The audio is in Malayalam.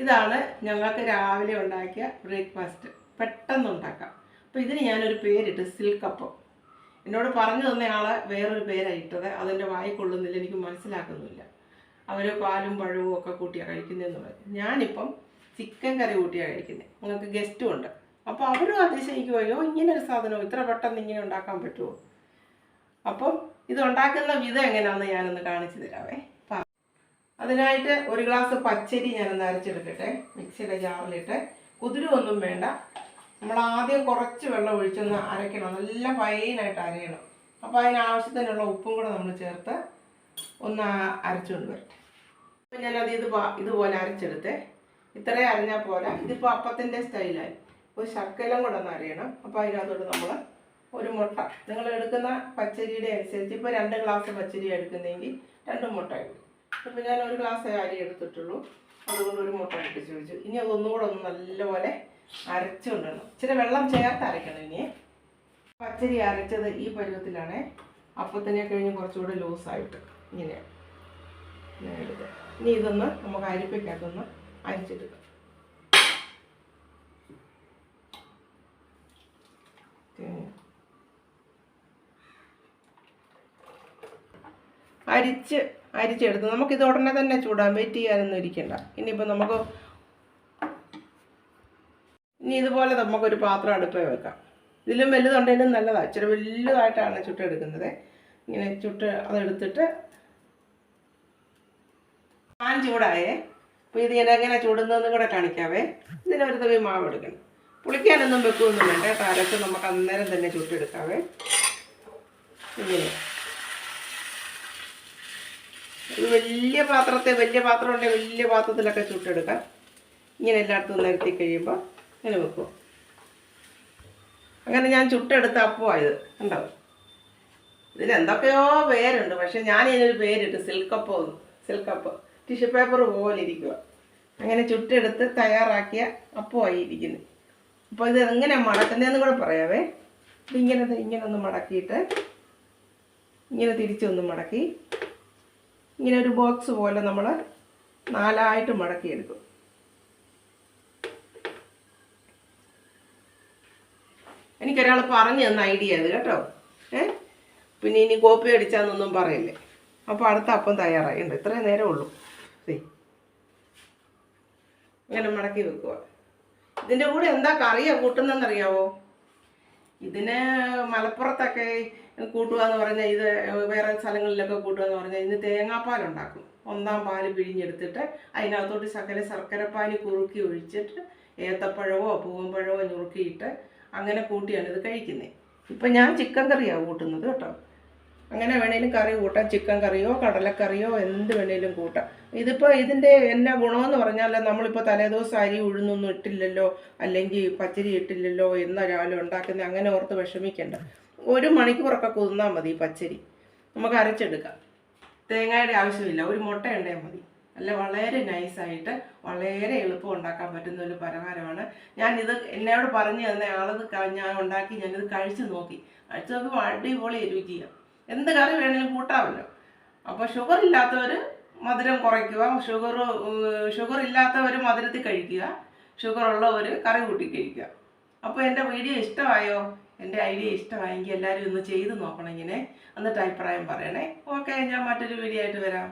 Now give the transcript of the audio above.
ഇതാണ് ഞങ്ങൾക്ക് രാവിലെ ഉണ്ടാക്കിയ ബ്രേക്ക്ഫാസ്റ്റ് പെട്ടെന്ന് ഉണ്ടാക്കാം അപ്പോൾ ഇതിന് ഞാനൊരു പേരിട്ട് സിൽക്കപ്പം. എന്നോട് പറഞ്ഞു തന്ന ആൾ വേറൊരു പേരാണ് ഇട്ടത്. അതിന്റെ വായി കൊള്ളുന്നില്ല എനിക്ക് മനസ്സിലാക്കുന്നില്ല. അവർ പാലും പഴവും ഒക്കെ കൂട്ടിയാണ് കഴിക്കുന്നതെന്ന് പറയും ഞാനിപ്പം ചിക്കൻ കറി കൂട്ടിയാണ് കഴിക്കുന്നത് നിങ്ങൾക്ക് ഗസ്റ്റും ഉണ്ട്. അപ്പോൾ അവരും അതിശയിക്കും അയ്യോ ഇങ്ങനെ ഒരു സാധനം ഇത്ര പെട്ടെന്ന് ഇങ്ങനെ ഉണ്ടാക്കാൻ പറ്റുമോ അപ്പം ഇത് ഉണ്ടാക്കുന്ന വിധം എങ്ങനെയാണെന്ന് ഞാനൊന്ന് കാണിച്ചു തരാവേ. അതിനായിട്ട് ഒരു ഗ്ലാസ് പച്ചരി ഞാനൊന്ന് അരച്ചെടുക്കട്ടെ. മിക്സിയുടെ ജാറിലിട്ട്. കുതിരൊന്നും വേണ്ട. നമ്മൾ ആദ്യം കുറച്ച് വെള്ളം ഒഴിച്ചൊന്ന് അരയ്ക്കണം. നല്ല ഫൈനായിട്ട് അരയണം. അപ്പോൾ അതിനാവശ്യത്തിനുള്ള ഉപ്പും കൂടെ നമ്മൾ ചേർത്ത് ഒന്ന് അരച്ചുകൊണ്ട് വരട്ടെ. അപ്പോൾ ഞാനത് ഇത് ഇതുപോലെ അരച്ചെടുത്തേ. ഇത്രയും അരഞ്ഞാൽ പോരാ. ഇതിപ്പോൾ അപ്പത്തിന്റെ സ്റ്റൈലായി. അപ്പോൾ ശർക്കരം കൂടെ ഒന്ന് അരയണം. അപ്പോൾ അതിനകത്തോട്ട് നമ്മൾ ഒരു മുട്ട. നിങ്ങൾ എടുക്കുന്ന പച്ചരിയുടെ അനുസരിച്ച് ഇപ്പോൾ രണ്ട് ഗ്ലാസ് പച്ചരി എടുക്കുന്നെങ്കിൽ രണ്ട് മുട്ട എടുക്കും ഇപ്പോൾ ഞാൻ ഒരു ഗ്ലാസ് അരി എടുത്തിട്ടുള്ളൂ. അതുകൊണ്ട് ഒരു മുട്ട ഇട്ടിച്ച് വെച്ചു. ഇനി അതൊന്നുകൂടെ ഒന്ന് നല്ലപോലെ അരച്ചുകൊണ്ടിടണം. ഇച്ചിരി വെള്ളം ചേർത്ത് അരയ്ക്കണം ഇനി പച്ചരി അരച്ചത് ഈ പരുവത്തിലാണ്. അപ്പത്തിനെ കഴിഞ്ഞ് കുറച്ചുകൂടെ ലൂസായിട്ട് ഇങ്ങനെ എടുത്തത് ഇനി ഇതൊന്ന് നമുക്ക് അരിപ്പയ്ക്കകത്തൊന്ന് അരിച്ചെടുക്കാം. അരിച്ച് അരിച്ചെടുത്ത് നമുക്കിത് ഉടനെ തന്നെ ചൂടാൻ വെയിറ്റ് ചെയ്യാനൊന്നും ഇരിക്കണ്ട. ഇനിയിപ്പോൾ നമുക്ക് ഇനി ഇതുപോലെ നമുക്കൊരു പാത്രം അടുപ്പേ വെക്കാം. ഇതിലും വലുതുണ്ടെങ്കിലും നല്ലതാണ് ഇച്ചിരി വലുതായിട്ടാണ് ചുട്ടെടുക്കുന്നത്. ഇങ്ങനെ ചുട്ട് അതെടുത്തിട്ട് പാൻ ചൂടായേ. അപ്പോൾ ഇത് ഞാൻ എങ്ങനെ ചൂടുന്നതെന്ന് കൂടെ കാണിക്കാവേ. ഇതിനൊരു തവി മാവ് എടുക്കണം. പുളിക്കാനൊന്നും വെക്കുമൊന്നും വേണ്ട കാലത്ത് നമുക്ക് അന്നേരം തന്നെ ചുട്ടെടുക്കാവേ. ഇങ്ങനെ. ഒരു വലിയ പാത്രത്തെ വലിയ പാത്രം ഉണ്ടെങ്കിൽ വലിയ പാത്രത്തിലൊക്കെ ചുട്ടെടുക്കാം. ഇങ്ങനെ എല്ലായിടത്തും നിരത്തി കഴിയുമ്പോൾ ഇങ്ങനെ വെക്കും. അങ്ങനെ ഞാൻ ചുട്ടെടുത്ത അപ്പമായത് ഉണ്ടാവും ഇതിന് എന്തൊക്കെയോ പേരുണ്ട്. പക്ഷെ ഞാൻ ഇതിനൊരു പേരിട്ട് സിൽക്കപ്പ് സിൽക്കപ്പ് ടിഷ്യൂ പേപ്പർ പോലെ ഇരിക്കുക അങ്ങനെ ചുട്ടെടുത്ത് തയ്യാറാക്കിയ അപ്പമായി ഇരിക്കുന്നത് അപ്പോൾ ഇത് എങ്ങനെ മടക്കുന്നതെന്ന് കൂടെ പറയാവേ. ഇതിങ്ങനെ ഇങ്ങനെ ഒന്ന് മടക്കിയിട്ട് ഇങ്ങനെ തിരിച്ചൊന്ന് മടക്കി ഇങ്ങനെ ഒരു ബോക്സ് പോലെ നമ്മൾ നാലായിട്ട് മടക്കിയെടുക്കും. എനിക്കൊരാൾ പറഞ്ഞു തന്ന ഐഡിയ അത് കേട്ടോ. ഏ? പിന്നെ ഇനി കോപ്പി അടിച്ചാന്നൊന്നും പറയല്ലേ. അപ്പോൾ അടുത്ത അപ്പം തയ്യാറായിട്ടുണ്ട് ഇത്രയും നേരം ഉള്ളൂ. ഇങ്ങനെ മടക്കി വെക്കുക ഇതിന്റെ കൂടെ എന്താ കറിയാണ് കൂട്ടുന്നതെന്നറിയാവോ? ഇതിന് മലപ്പുറത്തൊക്കെ കൂട്ടുക എന്ന് പറഞ്ഞാൽ ഇത് വേറെ സ്ഥലങ്ങളിലൊക്കെ കൂട്ടുക എന്ന് പറഞ്ഞാൽ ഇതിന് തേങ്ങാപ്പാൽ ഉണ്ടാക്കും ഒന്നാം പാൽ പിഴിഞ്ഞെടുത്തിട്ട് അതിനകത്തോട്ട് ശകല ശർക്കരപ്പാനി കുറുക്കി ഒഴിച്ചിട്ട് ഏത്തപ്പഴമോ പൂവമ്പഴമോ ഞുറുക്കിയിട്ട് അങ്ങനെ കൂട്ടിയാണ് ഇത് കഴിക്കുന്നത് ഇപ്പം ഞാൻ ചിക്കൻ കറിയാണ് കൂട്ടുന്നത് കേട്ടോ. അങ്ങനെ വേണേലും കറി കൂട്ടാം. ചിക്കൻ കറിയോ കടലക്കറിയോ എന്ത് വേണേലും കൂട്ടാം. ഇതിപ്പോൾ ഇതിന്റെ എന്നാ ഗുണമെന്ന് പറഞ്ഞാൽ നമ്മളിപ്പോൾ തലേദിവസം അരി ഉഴുന്നൊന്നും ഇട്ടില്ലല്ലോ അല്ലെങ്കിൽ പച്ചരി ഇട്ടില്ലല്ലോ എന്നൊരാളും രാവിലെ ഉണ്ടാക്കുന്നത് അങ്ങനെ ഓർത്ത് വിഷമിക്കണ്ട. ഒരു മണിക്കൂറൊക്കെ കുതിർന്നാൽ മതി പച്ചരി. നമുക്ക് അരച്ചെടുക്കാം. തേങ്ങയുടെ ആവശ്യമില്ല. ഒരു മുട്ട ഉണ്ടെങ്കിൽ മതി. അല്ല വളരെ നൈസായിട്ട് വളരെ എളുപ്പം ഉണ്ടാക്കാൻ പറ്റുന്ന ഒരു പലഹാരമാണ്. ഞാനിത് എന്നോട് പറഞ്ഞു തന്ന ആളത് ഞാൻ ഉണ്ടാക്കി ഞാനിത് കഴിച്ചു നോക്കി. കഴിച്ചു നോക്കുമ്പോൾ അടിപൊളി രുചിയാണ് എന്ത് കറി വേണേലും കൂട്ടാമല്ലോ. അപ്പോൾ ഷുഗർ ഇല്ലാത്തവർ മധുരം കുറയ്ക്കുക. ഷുഗർ ഷുഗർ ഇല്ലാത്തവർ മധുരത്തിൽ കഴിക്കുക. ഷുഗർ ഉള്ളവർ കറി കൂട്ടി കഴിക്കുക. അപ്പോൾ എന്റെ വീഡിയോ ഇഷ്ടമായോ? എന്റെ ഐഡിയ ഇഷ്ടമായെങ്കിൽ എല്ലാവരും ഒന്ന് ചെയ്ത് നോക്കണം ഇങ്ങനെ. എന്നിട്ട് അഭിപ്രായം പറയണേ. ഓക്കെ ഞാൻ മറ്റൊരു വീഡിയോ ആയിട്ട് വരാം.